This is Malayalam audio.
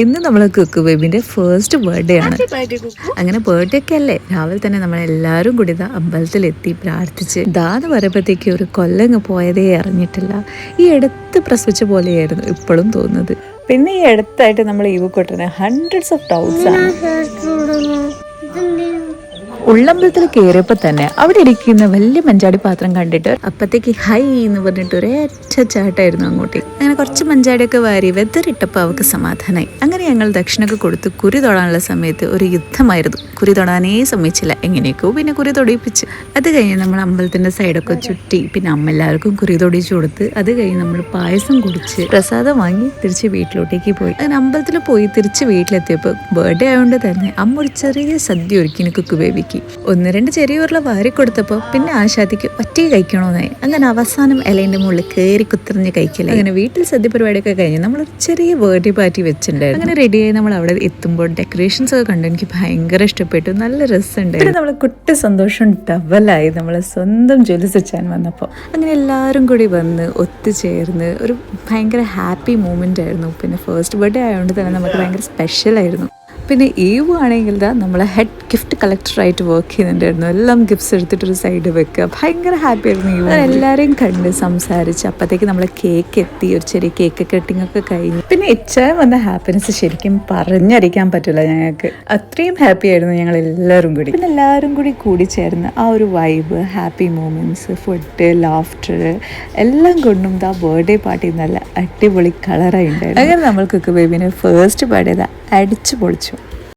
ഇന്ന് നമ്മൾ കുക്ക് ബേബിന്റെ ഫസ്റ്റ് ബർത്ത്ഡേ ആണ്. അങ്ങനെ ബർത്ത്ഡേ ഒക്കെ അല്ലേ? രാവിലെ തന്നെ നമ്മൾ എല്ലാവരും കൂടി ഇതാ അമ്പലത്തിലെത്തി പ്രാർത്ഥിച്ച്. ഇതാന്ന് പറയുമ്പോഴത്തേക്ക് ഒരു കൊല്ലങ്ങ് പോയതേ അറിഞ്ഞിട്ടില്ല. ഈ അടുത്ത് പ്രസവിച്ച പോലെയായിരുന്നു ഇപ്പോഴും തോന്നുന്നത്. പിന്നെ ഈ അടുത്തായിട്ട് നമ്മൾ ഈവ് കൊട്ടിന് ഹൺഡ്രഡ്സ് ഓഫ് ഡൗട്ട്സ് ആണ്. ഉള്ളമ്പലത്തിൽ കയറിയപ്പോൾ തന്നെ അവിടെ ഇരിക്കുന്ന വലിയ മഞ്ചാടി പാത്രം കണ്ടിട്ട് അപ്പത്തേക്ക് ഹൈ എന്ന് പറഞ്ഞിട്ട് ഒരേറ്റ ചാട്ടായിരുന്നു അങ്ങോട്ടേക്ക് അങ്ങനെ കുറച്ച് മഞ്ചാടിയൊക്കെ വാരി വെതറിട്ടപ്പോൾ അവൾക്ക് സമാധാനമായി അങ്ങനെ ഞങ്ങൾ ദക്ഷിണൊക്കെ കൊടുത്ത് കുരി തൊടാനുള്ള സമയത്ത് ഒരു യുദ്ധമായിരുന്നു. കുരി തൊടാനേ സമ്മതിച്ചില്ല. എങ്ങനെയൊക്കെയോ പിന്നെ കുരി തൊടിയിപ്പിച്ച്. അത് കഴിഞ്ഞ് നമ്മൾ അമ്പലത്തിന്റെ സൈഡൊക്കെ ചുറ്റി പിന്നെ അമ്മ എല്ലാവർക്കും കുരി തൊടിച്ചു കൊടുത്ത് അത് കഴിഞ്ഞ് നമ്മൾ പായസം കുടിച്ച് പ്രസാദം വാങ്ങി തിരിച്ച് വീട്ടിലോട്ടേക്ക് പോയി. അങ്ങനെ അമ്പലത്തിൽ പോയി തിരിച്ച് വീട്ടിലെത്തിയപ്പോൾ ബർത്ത്ഡേ ആയതുകൊണ്ട് തന്നെ അമ്മ ഒരു ചെറിയ സദ്യ ഒരുക്കി കുക്ക് ബേബിക്ക് ഒന്ന് രണ്ട് ചെറിയ ഉരുള വാരി കൊടുത്തപ്പോൾ പിന്നെ ആശാദിക്ക് ഒറ്റയ്ക്ക് കഴിക്കണമെന്നായി അങ്ങനെ അവസാനം ഇലേന്റെ മുകളിൽ കയറി കുത്തിറിഞ്ഞ് കഴിക്കില്ല അങ്ങനെ വീട്ടിൽ സദ്യ പരിപാടിയൊക്കെ കഴിഞ്ഞ് നമ്മൾ ചെറിയ ബർത്ത്ഡേ പാർട്ടി വെച്ചിട്ടുണ്ടായിരുന്നു. അങ്ങനെ റെഡിയായി നമ്മൾ അവിടെ എത്തുമ്പോൾ ഡെക്കറേഷൻസ് ഒക്കെ കണ്ടു. എനിക്ക് ഭയങ്കര ഇഷ്ടപ്പെട്ടു. നല്ല രസമുണ്ട് പിന്നെ നമ്മൾ കുട്ടി സന്തോഷം ഡബലായി നമ്മൾ സ്വന്തം ജോലി വെച്ചാൻ വന്നപ്പോൾ അങ്ങനെ എല്ലാവരും കൂടി വന്ന് ഒത്തുചേർന്ന് ഒരു ഭയങ്കര ഹാപ്പി മൂമെന്റ് ആയിരുന്നു. പിന്നെ ഫസ്റ്റ് ബർത്ത്ഡേ ആയതുകൊണ്ട് തന്നെ നമുക്ക് ഭയങ്കര സ്പെഷ്യൽ ആയിരുന്നു. പിന്നെ ഈവ് ആണെങ്കിൽ നമ്മളെ ഹെഡ് ഗിഫ്റ്റ് കളക്ടറായിട്ട് വർക്ക് ചെയ്യുന്നുണ്ടായിരുന്നു. എല്ലാം ഗിഫ്റ്റ്സ് എടുത്തിട്ടൊരു സൈഡ് വെക്കുക. ഭയങ്കര ഹാപ്പി ആയിരുന്നു ഈവ് എല്ലാവരെയും കണ്ട് സംസാരിച്ച് അപ്പോഴത്തേക്ക് നമ്മളെ കേക്ക് എത്തി. ഒരു ചെറിയ കേക്ക് കട്ടിംഗ് ഒക്കെ കഴിഞ്ഞു. പിന്നെ ഇച്ചായം വന്ന ഹാപ്പിനെസ് ശരിക്കും പറഞ്ഞറിയിക്കാൻ പറ്റില്ല ഞങ്ങൾക്ക്. അത്രയും ഹാപ്പി ആയിരുന്നു ഞങ്ങൾ എല്ലാവരും കൂടി. പിന്നെ എല്ലാവരും കൂടി കൂടി ചേർന്ന് ആ ഒരു vibe happy moments food laughter എല്ലാം കൊണ്ടും ദാ ബർത്ത്ഡേ പാർട്ടി നല്ല അടിപൊളി കളറായി ഉണ്ടായിരുന്നു. അങ്ങനെ നമ്മൾ കുക്ക് ബേബിനെ ഫസ്റ്റ് പാടിയത് അടിച്ചു പൊളിച്ചു.